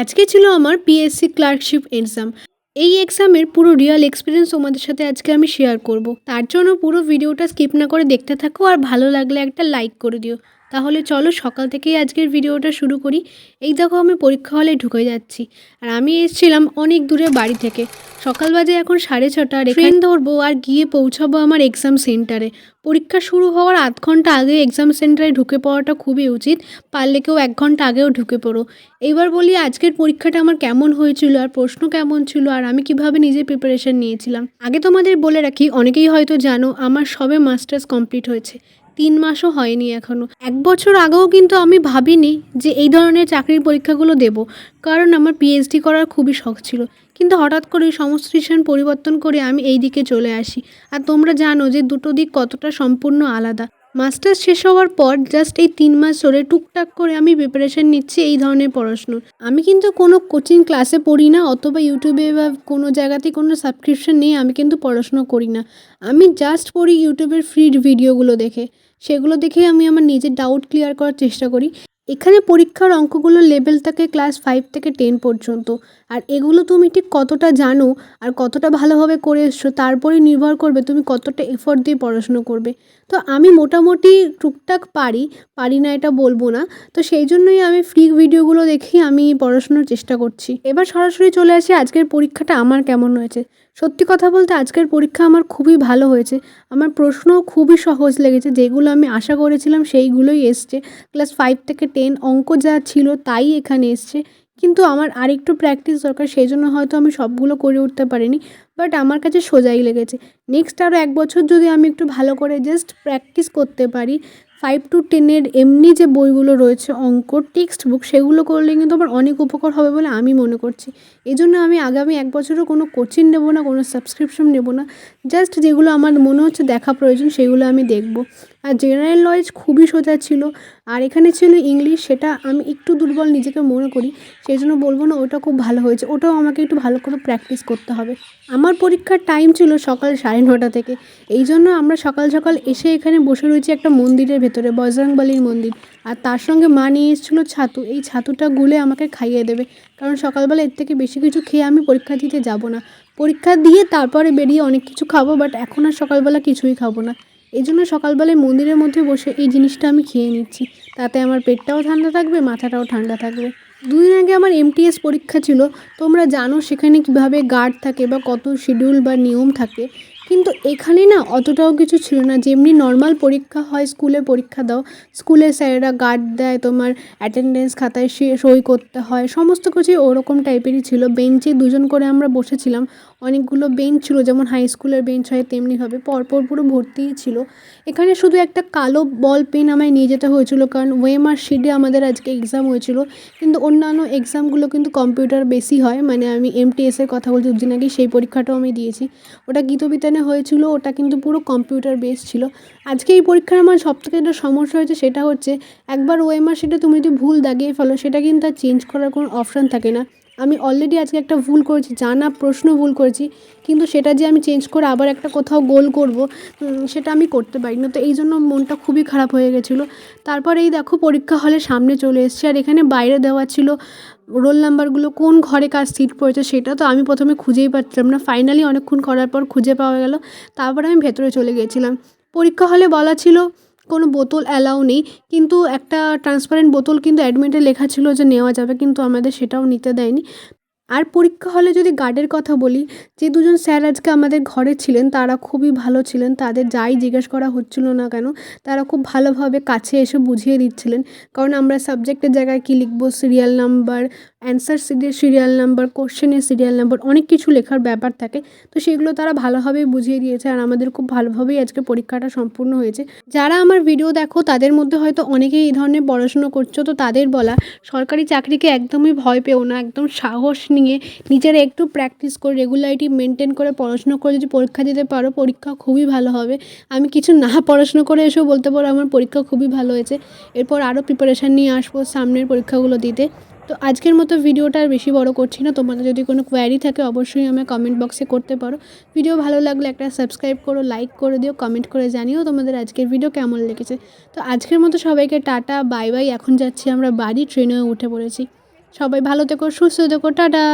আজকে ছিল আমার পিএসসি ক্লার্কশিপ এক্সাম এই এক্সামের পুরো রিয়াল এক্সপিরিয়েন্স তোমাদের সাথে আজকে আমি শেয়ার করব। তার জন্য পুরো ভিডিওটা স্কিপ না করে দেখতে থাকো আর ভালো লাগলে একটা লাইক করে দিও। তাহলে চলো সকাল থেকেই আজকের ভিডিওটা শুরু করি। এই দেখো আমি পরীক্ষা হলে ঢুকে যাচ্ছি আর আমি এসেছিলাম অনেক দূরে বাড়ি থেকে। সকাল বাজে এখন সাড়ে ছটা ট্রেন ধরবো আর গিয়ে পৌঁছাবো আমার এক্সাম সেন্টারে পরীক্ষা শুরু হওয়ার আধ ঘণ্টা আগে এক্সাম সেন্টারে ঢুকে পড়াটা খুবই উচিত, পারলে কেউ এক ঘণ্টা আগেও ঢুকে পড়ো। এইবার বলি আজকের পরীক্ষাটা আমার কেমন হয়েছিল আর প্রশ্ন কেমন ছিল আর আমি কীভাবে নিজে প্রিপারেশন নিয়েছিলাম। আগে তোমাদের বলে রাখি, অনেকেই হয়তো জানো আমার সবে মাস্টার্স কমপ্লিট হয়েছে। তিন মাসও হয়নি এখনও এক বছর আগেও কিন্তু আমি ভাবিনি যে এই ধরনের চাকরির পরীক্ষাগুলো দেব, কারণ আমার পিএইচডি করার খুবই শখ ছিল। কিন্তু হঠাৎ করে ডিসিশন পরিবর্তন করে আমি এই দিকে চলে আসি। আর তোমরা জানো যে দুটো দিক কতটা সম্পূর্ণ আলাদা। মাস্টার্স শেষ হওয়ার পর জাস্ট এই তিন মাস ধরে টুকটাক করে আমি প্রিপারেশন নিচ্ছি এই ধরনের পড়াশুনোর। আমি কিন্তু কোনো কোচিং ক্লাসে পড়ি না, অথবা ইউটিউবে বা কোনো জায়গাতে কোনো সাবস্ক্রিপশন নেই, আমি কিন্তু পড়াশুনো করি না। আমি জাস্ট পড়ি ইউটিউবের ফ্রি ভিডিওগুলো দেখে। সেগুলো দেখে আমি আমার নিজের ডাউট ক্লিয়ার করার চেষ্টা করি। এখানে পরীক্ষার অঙ্কগুলোর লেভেল থাকে ক্লাস ফাইভ থেকে টেন পর্যন্ত। আর এগুলো তুমি ঠিক কতটা জানো আর কতটা ভালোভাবে করে এসছো তারপরেই নির্ভর করবে তুমি কতটা এফোর্ট দিয়ে পড়াশুনো করবে। তো আমি মোটামুটি টুকটাক পারি পারি না এটা বলব না। তো সেই জন্যই আমি ফ্রি ভিডিওগুলো দেখেই আমি পড়াশোনার চেষ্টা করছি। এবার সরাসরি চলে আসি, আজকের পরীক্ষাটা আমার কেমন হয়েছে? সত্যি কথা বলতে আজকের পরীক্ষা আমার খুবই ভালো হয়েছে। আমার প্রশ্নও খুবই সহজ লেগেছে, যেগুলো আমি আশা করেছিলাম সেইগুলোই এসছে। ক্লাস ফাইভ থেকে টেন অঙ্ক যা ছিল তাই এখানে এসছে। কিন্তু আমার আরেকটু প্র্যাকটিস দরকার, সেই জন্য হয়তো আমি সবগুলো করে উঠতে পারিনি। বাট আমার কাছে সোজাই লেগেছে। নেক্সট আরও এক বছর যদি আমি একটু ভালো করে জাস্ট প্র্যাকটিস করতে পারি ফাইভ টু টেনের এমনি যে বইগুলো রয়েছে অঙ্ক টেক্সট বুক সেগুলো করলে কিন্তু আমার অনেক উপকার হবে বলে আমি মনে করছি। এই জন্য আমি আগামী এক বছরও কোনো কোচিং নেব না, কোনো সাবস্ক্রিপশন নেব না। জাস্ট যেগুলো আমার মনে হচ্ছে দেখা প্রয়োজন, সেগুলো আমি দেখব। আর জেনারেল নলেজ খুবই সোজা ছিল। আর এখানে ছিল ইংলিশ সেটা আমি একটু দুর্বল নিজেকে মনে করি সেই জন্য বলব না ওটা খুব ভালো হয়েছে। ওটাও আমাকে একটু ভালো করে প্র্যাকটিস করতে হবে। আমার পরীক্ষার টাইম ছিল সকাল সাড়ে নটা থেকে। এই জন্য আমরা সকাল সকাল এসে এখানে বসে রয়েছি একটা মন্দিরের ভেতরে, বজরংবলির মন্দির। আর তার সঙ্গে মা নিয়ে এসেছিল ছাতু। এই ছাতুটা গুলে আমাকে খাইয়ে দেবে। কারণ সকালবেলা এর থেকে বেশি কিছু খেয়ে আমি পরীক্ষা দিতে যাব না। পরীক্ষা দিয়ে তারপরে বেরিয়ে অনেক কিছু খাব বাট এখন আর সকালবেলা কিছুই খাব না। এই জন্য সকালবেলায় মন্দিরের মধ্যে বসে এই জিনিসটা আমি খেয়ে নিচ্ছি। তাতে আমার পেটটাও ঠান্ডা থাকবে, মাথাটাও ঠান্ডা থাকবে। দুদিন আগে আমার এমটিএস পরীক্ষা ছিল। তোমরা জানো সেখানে কীভাবে গার্ড থাকে বা কত শিডিউল বা নিয়ম থাকে। কিন্তু এখানে না অতটাও কিছু ছিল না। যেমনি নর্মাল পরীক্ষা হয়, স্কুলে পরীক্ষা দাও স্কুলের স্যারেরা গার্ড দেয়, তোমার অ্যাটেন্ডেন্স খাতায় সই করতে হয়, সমস্ত কিছুই ওরকম টাইপেরই ছিল। বেঞ্চে দুজন করে আমরা বসেছিলাম, অনেকগুলো বেঞ্চ ছিল, যেমন হাই স্কুলের বেঞ্চ হয় তেমনিভাবে পরপর পুরো ভর্তিই ছিল। এখানে শুধু একটা কালো বল পেন আমায় নিয়ে যেতে হয়েছিল, কারণ ওয়েমার শিটে আমাদের আজকে এক্সাম হয়েছিল। কিন্তু অন্যান্য এক্সামগুলো কিন্তু কম্পিউটার বেশি হয় মানে আমি এমটিএসের কথা বলছি দুদিন আগে সেই পরীক্ষাটাও আমি দিয়েছি। ওটা গীতবিতানে হয়েছিল, ওটা কিন্তু পুরো কম্পিউটার বেস ছিল। আজকে এই পরীক্ষার আমার সবথেকে যেটা সমস্যা হয়েছে সেটা হচ্ছে, একবার ওয়েমার সেটা তুমি যদি ভুল দাগিয়ে ফেলো, সেটা কিন্তু আর চেঞ্জ করার কোনো অপশান থাকে না। আমি অলরেডি আজকে একটা ভুল করেছি, জানা প্রশ্ন ভুল করেছি, কিন্তু সেটা যে আমি চেঞ্জ করে আবার একটা কোথাও গোল করব সেটা আমি করতে পারি না তো এই জন্য মনটা খুবই খারাপ হয়ে গেছিল। তারপর এই দেখো পরীক্ষা হলে সামনে চলে এসছে, আর এখানে বাইরে দেওয়া ছিল রোল নাম্বারগুলো কোন ঘরে কার সিট পড়েছে সেটা তো আমি প্রথমে খুঁজেই পাচ্ছিলাম না। ফাইনালি অনেকক্ষণ করার পর খুঁজে পাওয়া গেল, তারপরে আমি ভেতরে চলে গিয়েছিলাম পরীক্ষা হলে বলা ছিল কোনো বোতল অ্যালাউ নেই। কিন্তু একটা ট্রান্সপারেন্ট বোতল কিন্তু অ্যাডমিটে লেখা ছিল যে নেওয়া যাবে, কিন্তু আমাদের সেটাও নিতে দেয়নি। আর পরীক্ষা হলে যদি গার্ডের কথা বলি, যে দুজন স্যার আজকে আমাদের ঘরে ছিলেন, তারা খুবই ভালো ছিলেন, তাদের যাই জিজ্ঞেস করা হচ্ছিল না কেন, তারা খুব ভালোভাবে কাছে এসে বুঝিয়ে দিচ্ছিলেন। কারণ আমরা সাবজেক্টের জায়গায় কী লিখব serial number answer serial number কোশ্চেনের সিরিয়াল নাম্বার, অনেক কিছু লেখার ব্যাপার থাকে। তো সেগুলো তারা ভালোভাবেই বুঝিয়ে দিয়েছে আর আমাদের খুব ভালোভাবেই আজকে পরীক্ষাটা সম্পূর্ণ হয়েছে। যারা আমার ভিডিও দেখো, তাদের মধ্যে হয়তো অনেকেই এই ধরনের পড়াশুনো করছ, তো তাদের বলা, সরকারি চাকরিকে একদমই ভয় পেও না, একদম সাহস নিয়ে, নিজেরা একটু প্র্যাকটিস করে রেগুলারিটি মেনটেন করে পড়াশুনো করে যদি পরীক্ষা দিতে পারো, পরীক্ষা খুবই ভালো হবে। আমি কিছু না পড়াশুনো করে এসেও বলতে পারো, আমার পরীক্ষা খুবই ভালো হয়েছে। এরপর আরও প্রিপারেশান নিয়ে আসব সামনের পরীক্ষাগুলো দিতে। তো আজকের মতো ভিডিওটা আর বেশি বড় করছি না। তোমাদের যদি কোনো কোয়ারি থাকে, অবশ্যই আমার কমেন্ট বক্সে করতে পারো। ভিডিও ভালো লাগলে একটা সাবস্ক্রাইব করো লাইক করে দিও কমেন্ট করে জানিও তোমাদের আজকের ভিডিও কেমন লেগেছে। তো আজকের মতো সবাইকে টাটা বাই বাই এখন যাচ্ছি আমরা বাড়ি ট্রেনেও উঠে পড়েছি। সবাই ভালো থেকো, সুস্থ থেকো, টাটা।